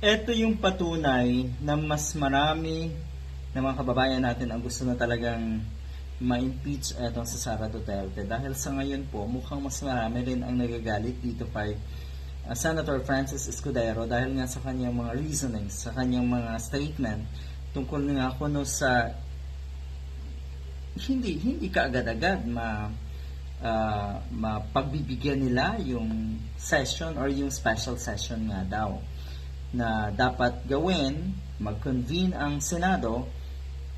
Ito yung patunay na mas marami ng mga kababayan natin ang gusto na talagang ma-impeach etong si Sara Duterte. Dahil sa ngayon po, mukhang mas marami rin ang nagagalit dito kay uh, Senator Francis Escudero dahil nga sa kanyang mga reasonings, sa kanyang mga statement tungkol nga kuno sa hindi hindi kaagad-agad ma uh, mapagbibigyan nila yung session or yung special session nga daw na dapat gawin, mag-convene ang Senado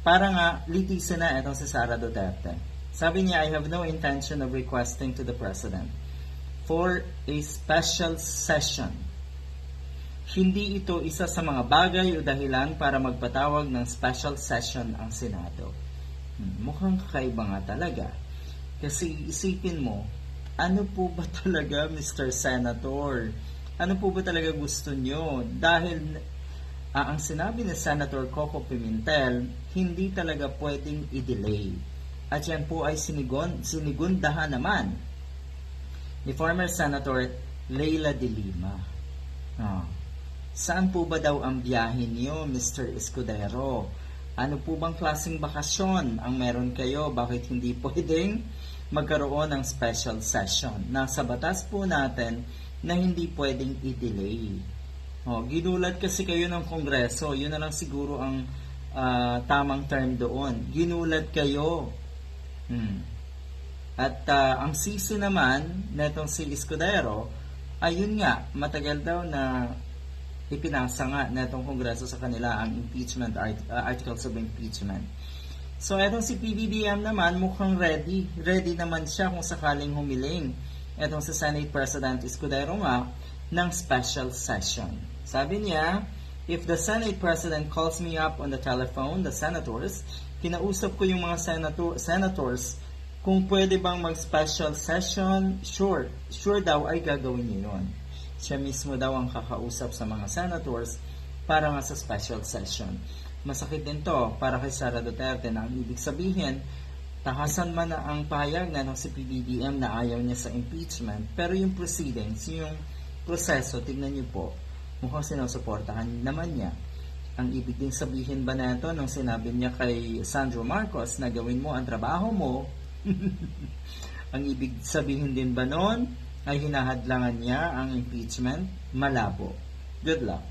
para nga litisin na itong si Sara Duterte. Sabi niya, I have no intention of requesting to the President for a special session. Hindi ito isa sa mga bagay o dahilan para magpatawag ng special session ang Senado. Hmm, Mukhang kakaiba nga talaga. Kasi isipin mo, ano po ba talaga Mr. Senator? Ano po ba talaga gusto nyo? Dahil ah, ang sinabi ni Senator Coco Pimentel, hindi talaga pwedeng i-delay. At yan po ay sinigon, sinigundahan naman ni former Senator Leila de Lima. Ah, Saan po ba daw ang biyahe niyo, Mr. Escudero? Ano po bang klaseng bakasyon ang meron kayo? Bakit hindi pwedeng magkaroon ng special session? Nasa batas po natin na hindi pwedeng i-delay. Oh, ginulat kasi kayo ng Kongreso. Yun na lang siguro ang ah, tamang term doon. Ginulat kayo. Hmm. At ah, ang sisi naman netong si Escudero, ayun nga, matagal daw na ipinasa nga netong Kongreso sa kanila ang impeachment art- uh, articles of impeachment. So etong si PBBM naman mukhang ready. Ready naman siya kung sakaling humiling. Etong si Senate President Escudero nga ng special session. Sabi niya, if the Senate President calls me up on the telephone, the senators, kinausap ko yung mga senator, senators kung pwede bang mag-special session, sure. Sure daw ay gagawin niya yun. Siya mismo daw ang kakausap sa mga senators para nga sa special session. Masakit din to para kay Sara Duterte na ang ibig sabihin, takasan man na ang pahayag na ng si PBBM na ayaw niya sa impeachment, pero yung proceedings, yung proseso, tignan niyo po, mukhang sinusuportahan naman niya. Ang ibig din sabihin ba na ito nung sinabi niya kay Sandro Marcos na gawin mo ang trabaho mo, ang ibig sabihin din ba noon ay hinahadlangan niya ang impeachment? Malabo. Good luck.